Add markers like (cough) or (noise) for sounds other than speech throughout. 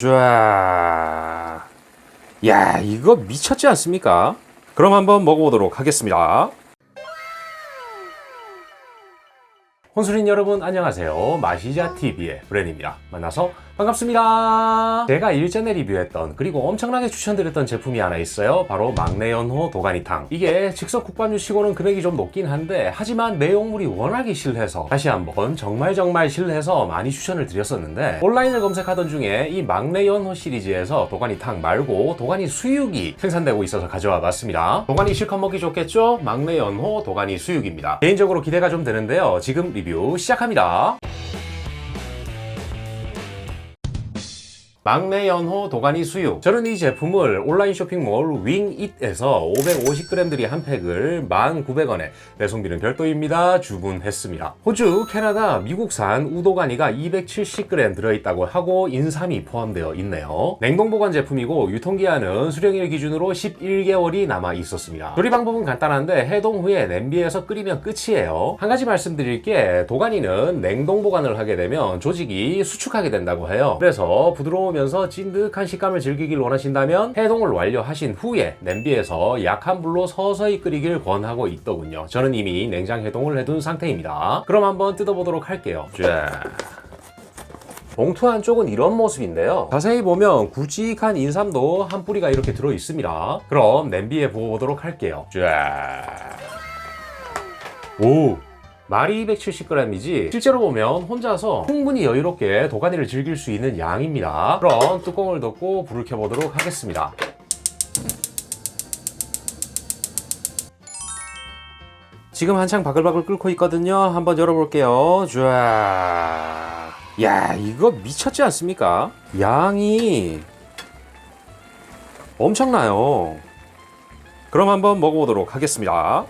쫙. 야, 이거 미쳤지 않습니까? 그럼 한번 먹어보도록 하겠습니다. 혼술인 여러분 안녕하세요. 마시자TV의 브랜입니다. 만나서 반갑습니다. 제가 일전에 리뷰했던 그리고 엄청나게 추천드렸던 제품이 하나 있어요. 바로 막내연호 도가니탕. 이게 즉석 국밥류 치고는 금액이 좀 높긴 한데 하지만 내용물이 워낙에 실해서 다시 한번 정말 정말 실해서 많이 추천을 드렸었는데 온라인을 검색하던 중에 이 막내연호 시리즈에서 도가니탕 말고 도가니 수육이 생산되고 있어서 가져와 봤습니다. 도가니 실컷 먹기 좋겠죠? 막내연호 도가니 수육입니다. 개인적으로 기대가 좀 되는데요. 지금 리뷰 시작합니다. 막내 연호 도가니 수육. 저는 이 제품을 온라인 쇼핑몰 윙잇에서 550g들이 한 팩을 1,900원에 배송비는 별도입니다. 주문했습니다. 호주, 캐나다, 미국산 우도가니가 270g 들어있다고 하고 인삼이 포함되어 있네요. 냉동 보관 제품이고 유통기한은 수령일 기준으로 11개월이 남아 있었습니다. 조리 방법은 간단한데 해동 후에 냄비에서 끓이면 끝이에요. 한 가지 말씀드릴 게 도가니는 냉동 보관을 하게 되면 조직이 수축하게 된다고 해요. 그래서 부드러우면 서 찐득한 식감을 즐기길 원하신다면 해동을 완료하신 후에 냄비에서 약한 불로 서서히 끓이길 권하고 있더군요. 저는 이미 냉장 해동을 해둔 상태입니다. 그럼 한번 뜯어보도록 할게요. 쫙. 봉투 안쪽은 이런 모습인데요. 자세히 보면 굵직한 인삼도 한 뿌리가 이렇게 들어 있습니다. 그럼 냄비에 부어보도록 할게요. 쫙. 오. 말이 270g이지 실제로 보면 혼자서 충분히 여유롭게 도가니를 즐길 수 있는 양입니다. 그럼 뚜껑을 덮고 불을 켜보도록 하겠습니다. 지금 한창 바글바글 끓고 있거든요. 한번 열어볼게요. 쫙. 야, 이거 미쳤지 않습니까? 양이 엄청나요. 그럼 한번 먹어보도록 하겠습니다.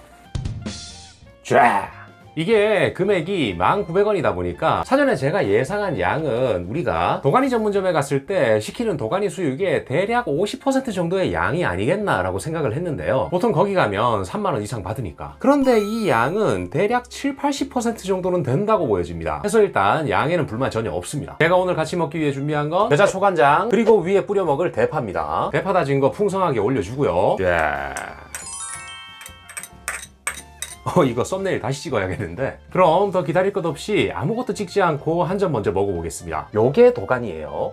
쫙. 이게 금액이 1,900원이다 보니까 사전에 제가 예상한 양은 우리가 도가니 전문점에 갔을 때 시키는 도가니 수육의 대략 50% 정도의 양이 아니겠나라고 생각을 했는데요. 보통 거기 가면 3만원 이상 받으니까. 그런데 이 양은 대략 7, 80% 정도는 된다고 보여집니다. 그래서 일단 양에는 불만 전혀 없습니다. 제가 오늘 같이 먹기 위해 준비한 건 겨자 초간장 그리고 위에 뿌려 먹을 대파입니다. 대파 다진 거 풍성하게 올려주고요. 쫙. 어, 이거 썸네일 다시 찍어야겠는데. 그럼 더 기다릴 것 없이 아무것도 찍지 않고 한 점 먼저 먹어보겠습니다. 요게 도가니예요.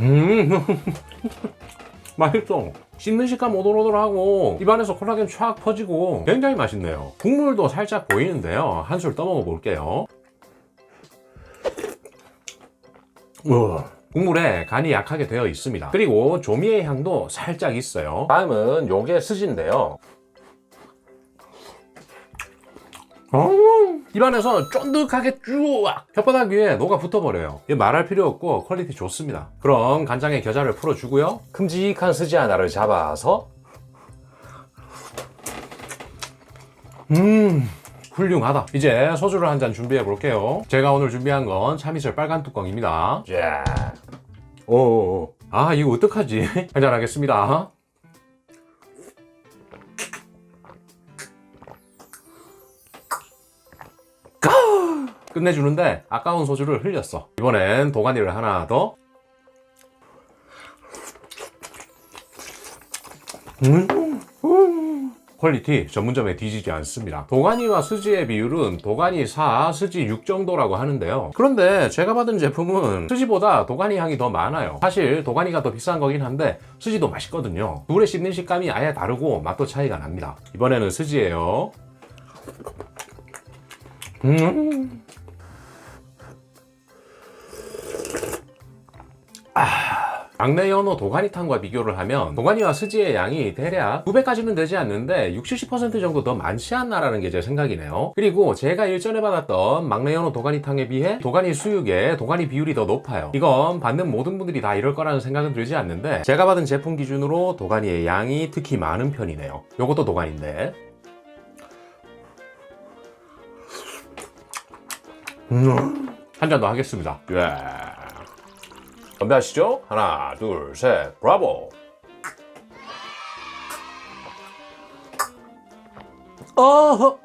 음, (laughs) 맛있어. 씹는 식감 오돌오돌하고 입안에서 콜라겐 촥 퍼지고 굉장히 맛있네요. 국물도 살짝 보이는데요. 한술 떠먹어 볼게요. 우와. 국물에 간이 약하게 되어 있습니다. 그리고 조미의 향도 살짝 있어요. 다음은 요게 스지인데요. 어, 입안에서 쫀득하게 쭉 혓바닥 위에 녹아 붙어버려요. 이거 말할 필요 없고 퀄리티 좋습니다. 그럼 간장에 겨자를 풀어주고요. 큼직한 스지 하나를 잡아서 음 훌륭하다. 이제 소주를 한 잔 준비해 볼게요. 제가 오늘 준비한 건 참이슬 빨간 뚜껑입니다. 자, 오, 아 이거 어떡하지? (laughs) 한잔 하겠습니다. 끝내주는데 아까운 소주를 흘렸어. 이번엔 도가니를 하나 더. 음. 퀄리티 전문점에 뒤지지 않습니다. 도가니와 스지의 비율은 도가니 4, 스지 6 정도라고 하는데요. 그런데 제가 받은 제품은 스지보다 도가니 향이 더 많아요. 사실 도가니가 더 비싼 거긴 한데 스지도 맛있거든요. 둘의 씹는 식감이 아예 다르고 맛도 차이가 납니다. 이번에는 스지예요. 음. 막내 연어 도가니탕과 비교를 하면 도가니와 스지의 양이 대략 9배까지는 되지 않는데 60, 70% 정도 더 많지 않나라는 게 제 생각이네요. 그리고 제가 일전에 받았던 막내 연어 도가니탕에 비해 도가니 수육의 도가니 비율이 더 높아요. 이건 받는 모든 분들이 다 이럴 거라는 생각은 들지 않는데 제가 받은 제품 기준으로 도가니의 양이 특히 많은 편이네요. 요것도 도가니인데 음. 한잔 더 하겠습니다. 예. 건배하시죠? 하나, 둘, 셋, 브라보! 어허!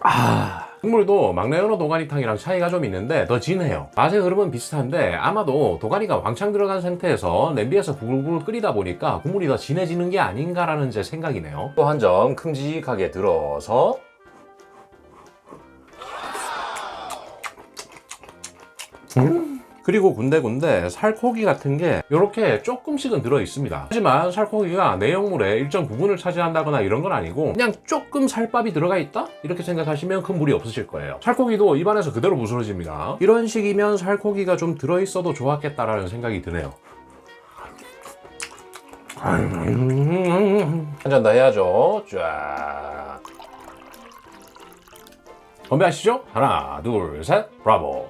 아, 국물도 막내 연어 도가니탕이랑 차이가 좀 있는데 더 진해요. 맛의 흐름은 비슷한데 아마도 도가니가 왕창 들어간 상태에서 냄비에서 부글부글 끓이다 보니까 국물이 더 진해지는 게 아닌가라는 제 생각이네요. 또 한 점 큼직하게 들어서 그리고 군데군데 살코기 같은 게 이렇게 조금씩은 들어 있습니다. 하지만 살코기가 내용물의 일정 부분을 차지한다거나 이런 건 아니고 그냥 조금 살밥이 들어가 있다? 이렇게 생각하시면 큰 무리 없으실 거예요. 살코기도 입안에서 그대로 부스러집니다. 이런 식이면 살코기가 좀 들어 있어도 좋았겠다라는 생각이 드네요. 한 잔 더 해야죠. 쫙. 건배하시죠? 하나, 둘, 셋, 브라보.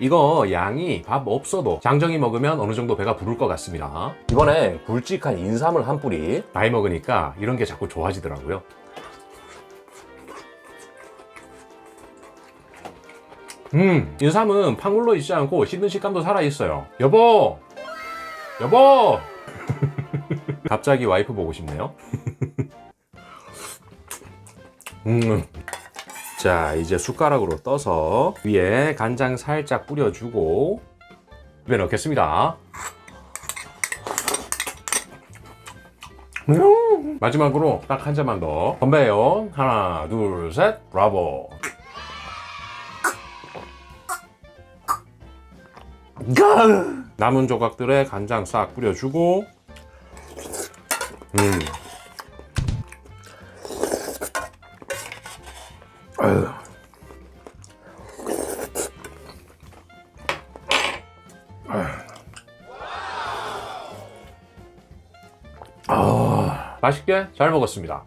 이거 양이 밥 없어도 장정이 먹으면 어느 정도 배가 부를 것 같습니다. 이번에 굵직한 인삼을 한 뿌리 많이 먹으니까 이런 게 자꾸 좋아지더라고요. 음, 인삼은 팡울러 있지 않고 씹는 식감도 살아있어요. 여보! 여보! (laughs) 갑자기 와이프 보고 싶네요. (laughs) 음. 자, 이제 숟가락으로 떠서 위에 간장 살짝 뿌려주고 입에 넣겠습니다. 음. 마지막으로 딱 한 잔만 더 건배요. 하나, 둘, 셋, 브라보. 남은 조각들에 간장 싹 뿌려주고 음. 맛있게 잘 먹었습니다.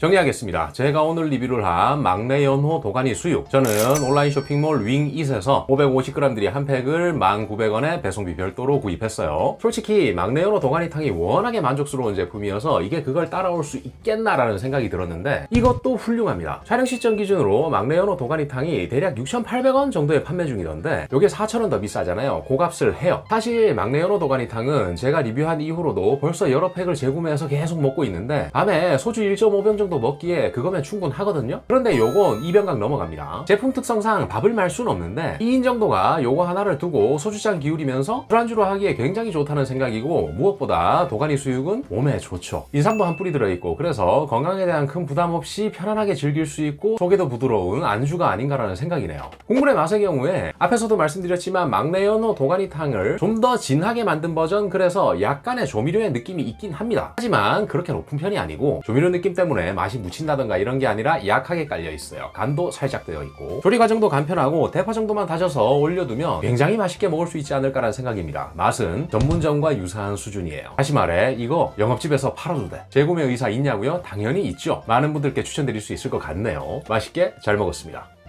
정리하겠습니다. 제가 오늘 리뷰를 한 막내 연호 도가니 수육. 저는 온라인 쇼핑몰 윙잇에서 550g들이 한 팩을 1,900원에 배송비 별도로 구입했어요. 솔직히 막내 연호 도가니탕이 워낙에 만족스러운 제품이어서 이게 그걸 따라올 수 있겠나라는 생각이 들었는데 이것도 훌륭합니다. 촬영 시점 기준으로 막내 연호 도가니탕이 대략 6,800원 정도에 판매 중이던데 이게 4,000원 더 비싸잖아요. 고값을 해요. 사실 막내 연호 도가니탕은 제가 리뷰한 이후로도 벌써 여러 팩을 재구매해서 계속 먹고 있는데 밤에 소주 1.5병 정도 먹기에 그거면 충분하거든요. 그런데 요건 2병각 넘어갑니다. 제품 특성상 밥을 말 수는 없는데 2인 정도가 요거 하나를 두고 소주잔 기울이면서 술안주로 하기에 굉장히 좋다는 생각이고 무엇보다 도가니 수육은 몸에 좋죠. 인삼도 한 뿌리 들어있고 그래서 건강에 대한 큰 부담 없이 편안하게 즐길 수 있고 속에도 부드러운 안주가 아닌가라는 생각이네요. 국물의 맛의 경우에 앞에서도 말씀드렸지만 막내 연어 도가니탕을 좀 더 진하게 만든 버전 그래서 약간의 조미료의 느낌이 있긴 합니다. 하지만 그렇게 높은 편이 아니고 조미료 느낌 때문에 맛이 묻힌다던가 이런 게 아니라 약하게 깔려 있어요. 간도 살짝 되어 있고 조리 과정도 간편하고 대파 정도만 다져서 올려두면 굉장히 맛있게 먹을 수 있지 않을까라는 생각입니다. 맛은 전문점과 유사한 수준이에요. 다시 말해 이거 영업집에서 팔아도 돼. 재구매 의사 있냐고요? 당연히 있죠. 많은 분들께 추천드릴 수 있을 것 같네요. 맛있게 잘 먹었습니다.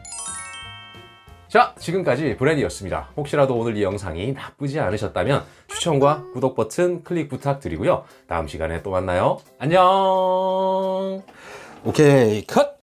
자, 지금까지 브랜이었습니다. 혹시라도 오늘 이 영상이 나쁘지 않으셨다면 추천과 구독 버튼 클릭 부탁드리고요. 다음 시간에 또 만나요. 안녕! 오케이 컷